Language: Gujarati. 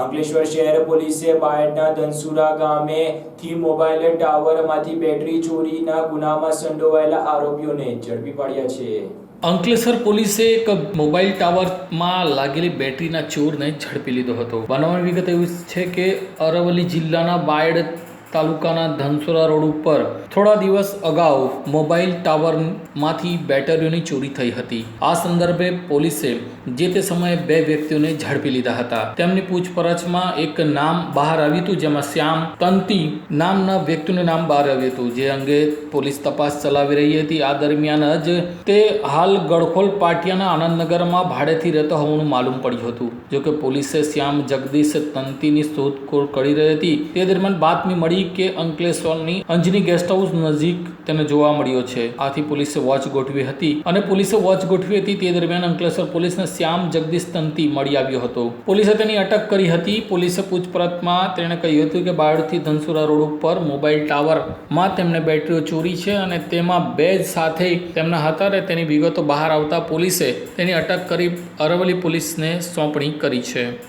અંકલેશ્વર શહેર પોલીસે બાયડના ધનસુરા ગામેથી મોબાઈલ ટાવરમાંથી બેટરી ચોરીના ગુનામાં સંડોવાયેલા આરોપીઓને ઝડપી પાડ્યા છે. અંકલેશ્વર પોલીસે એક મોબાઈલ ટાવરમાં લાગેલી બેટરીના ચોરને ઝડપી લીધો હતો. બનાવવાની વિગત એવી છે કે અરવલ્લી જિલ્લાના બાયડ તાલુકાના ધનસુરા રોડ ઉપર થોડા દિવસ અગાઉ મોબાઈલ ટાવરમાંથી બેટરીઓની ચોરી થઈ હતી. આ સંદર્ભે પોલીસે જે તે સમયે બે વ્યક્તિઓને ઝડપી લીધા હતા. તેમની પૂછપરછમાં એક નામ બહાર આવ્યું હતું, જેમાં શ્યામ તંતી નામના વ્યક્તિનું નામ બહાર આવ્યું હતું, જે અંગે પોલીસ તપાસ ચલાવી રહી હતી. આ દરમિયાન જ તે હાલ ગળખોલ પાટિયાના આનંદનગરમાં ભાડેથી રહેતો હોવાનું માલુમ પડ્યું હતું. જોકે પોલીસે શ્યામ, જગદીશ તંતીની શોધખોળ કરી રહી હતી. તે દરમિયાન બાતમી મળી કે અંકલેશ્વરની અંજની ગેસ્ટ હાઉસ નજીક તેને જોવા મળ્યો છે. આથી પોલીસે વોચ ગોઠવી હતી અને પોલીસે વોચ ગોઠવી હતી તે દરમિયાન અંકલેશ્વર પોલીસને શ્યામ જગદીશ તંતી મળી આવ્યો હતો. પોલીસે તેની અટક કરી હતી. પોલીસે પૂછપરછમાં તેણે કહ્યું હતું કે બાયડથી ધનસુરા રોડ ઉપર મોબાઈલ ટાવરમાં તેમને બેટરીઓ ચોરી છે અને તેમાં બે સાથે તેમના હતા અને તેની વિગતો બહાર આવતા પોલીસે તેની અટક કરી અરવલ્લી પોલીસને સોંપણી કરી છે.